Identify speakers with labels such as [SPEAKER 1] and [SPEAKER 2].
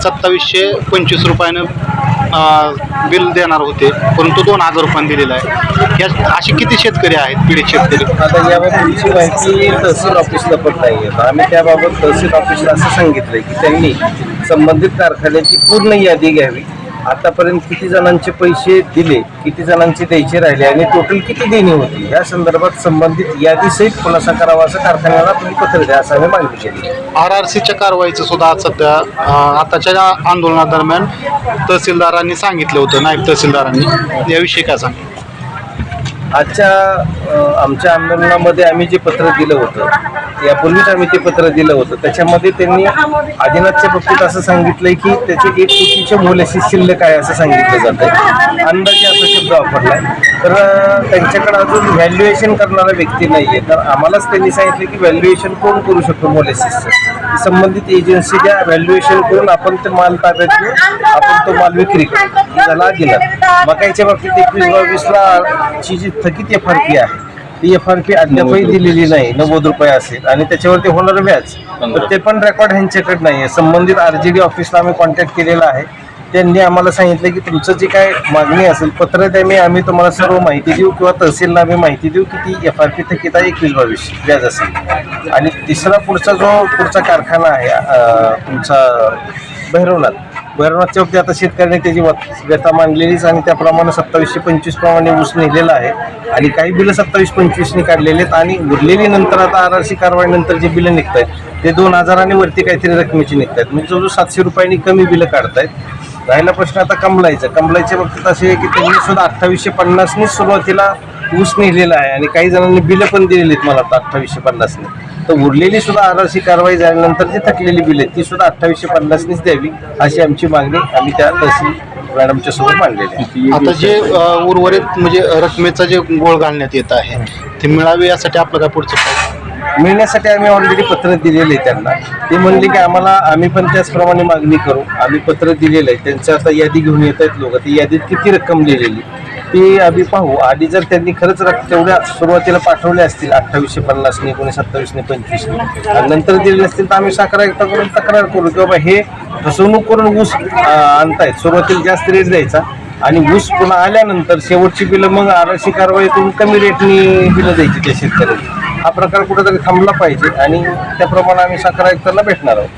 [SPEAKER 1] सत्तावीसशे पंचवीस रुपयानं बिल देणार होते परंतु दोन हजार रुपयानं दिलेला आहे. या असे किती शेतकरी आहेत पीडित शेतकरी?
[SPEAKER 2] आता याबाबतची माहिती तहसील ऑफिसला पण नाही आहे. आम्ही त्याबाबत तहसील ऑफिसला असं सांगितलं की त्यांनी संबंधित कारखान्याची पूर्ण यादी घ्यावी. आतापर्यंत किती जणांचे पैसे दिले किती जणांचे द्यायचे राहिले आणि टोटल किती देणी होती या संदर्भात संबंधित यादीसहित खुलासा करावा असं कारखान्याला तुम्ही पत्र द्या असं आम्ही मागणी केली.
[SPEAKER 1] आर आर सीच्या कारवाईचं सुद्धा आज सध्या आताच्या आंदोलनादरम्यान तहसीलदारांनी सांगितलं होतं नायब तहसीलदारांनी. याविषयी काय सांग
[SPEAKER 2] आजच्या आमच्या आंदोलनामध्ये आम्ही जे पत्र दिलं होतं यापूर्वीच आम्ही ते पत्र दिलं होतं. त्याच्यामध्ये त्यांनी आदिनाथच्या बाबतीत असं सांगितलंय की त्याचे एक कोटीचे मोलाशी शिल्लक आहे असं सांगितलं जातं अंदाजे असा शब्द वापरलाय. तर त्यांच्याकडे अजून व्हॅल्युएशन करणारा व्यक्ती नाही आहे तर आम्हालाच त्यांनी सांगितलं की व्हॅल्युएशन कोण करू शकतो मोलेसिसचं संबंधित एजन्सी द्या व्हॅल्युएशन करून आपण ते माल ताब्यात घेऊ आपण तो माल विक्री करू. त्याला दिला मकाईच्या बाबतीत एकवीस बावीसला ची जी थकीत एफ आर पी आहे ती एफ आर पी अद्यापही दिलेली नाही. नव्वद रुपये असेल. आणि त्याच्यावरती होणारं व्याज. तर ते पण रेकॉर्ड ह्यांच्याकडे नाही आहे संबंधित आर जी डी ऑफिसला आम्ही कॉन्टॅक्ट केलेला आहे. त्यांनी आम्हाला सांगितलं की तुमचं जे काय मागणी असेल पत्र द्या. मी आम्ही तुम्हाला सर्व माहिती देऊ किंवा तहसीलला आम्ही माहिती देऊ की ती एफ आर पी थकीत आहे एकवीस बावीस व्याज असेल. आणि तिसरा पुढचा जो पुढचा कारखाना आहे तुमचा भैरवनाथ. भैरवनाथच्या बाबतीत आता शेतकऱ्यांनी त्याची व्यथा मांडलेलीच आणि त्याप्रमाणे सत्तावीसशे पंचवीस प्रमाणे ऊस नेलेला आहे. आणि काही बिलं सत्तावीस पंचवीसने काढलेले आहेत आणि उरलेली नंतर आता आर आर सी कारवाईनंतर जे बिलं निघत आहेत ते दोन हजारांनी वरती काहीतरी रकमेची निघत आहेत म्हणजे जवळजवळ सातशे रुपयांनी कमी बिलं काढतायत. राहिला प्रश्न आता कमलाईचा. कमलाईच्या बाबतीत असे आहे की त्यांनी सुद्धा अठ्ठावीसशे पन्नासनीच सुरुवातीला ऊस नेलेला आहे आणि काही जणांनी बिलं पण दिलेली आहेत मला आता अठ्ठावीसशे पन्नासने. तर उरलेली सुद्धा आर सी कारवाई झाल्यानंतर जी थकलेली बिलं आहेत ती सुद्धा अठ्ठावीसशे पन्नासनीच द्यावी अशी आमची मागणी आम्ही त्या तहसील मॅडमच्या सोबत मांडलेली आहे.
[SPEAKER 1] आता जे उर्वरित म्हणजे रकमेचा जे गोळ घालण्यात येत आहे ते मिळावे यासाठी आपलं काय पुढचं पाऊल?
[SPEAKER 2] मिळण्यासाठी आम्ही ऑलरेडी पत्र दिलेले आहे त्यांना. ते म्हणले की आम्हाला आम्ही पण त्याचप्रमाणे मागणी करू. आम्ही पत्र दिलेलं आहे. त्यांचं आता यादी घेऊन येत आहेत लोक. ती यादीत किती रक्कम दिलेली ते आम्ही पाहू. आधी जर त्यांनी खरंच तेवढ्या सुरुवातीला पाठवले असतील अठ्ठावीसशे पन्नासने कोणी सत्तावीसने पंचवीसने. आणि नंतर दिलेले असतील तर आम्ही साखर आयुक्ताकडून तक्रार करू की बाबा हे फसवणूक करून ऊस आणतायत. सुरुवातीला जास्त रेट द्यायचा आणि ऊस पुन्हा आल्यानंतर शेवटची बिलं मग आरक्षी कारवाईतून कमी रेटनी बिलं द्यायची त्या शेतकऱ्यांनी. हा प्रकार कुठेतरी थांबला पाहिजे आणि त्याप्रमाणे आम्ही साखर आयुक्तांना भेटणार आहोत.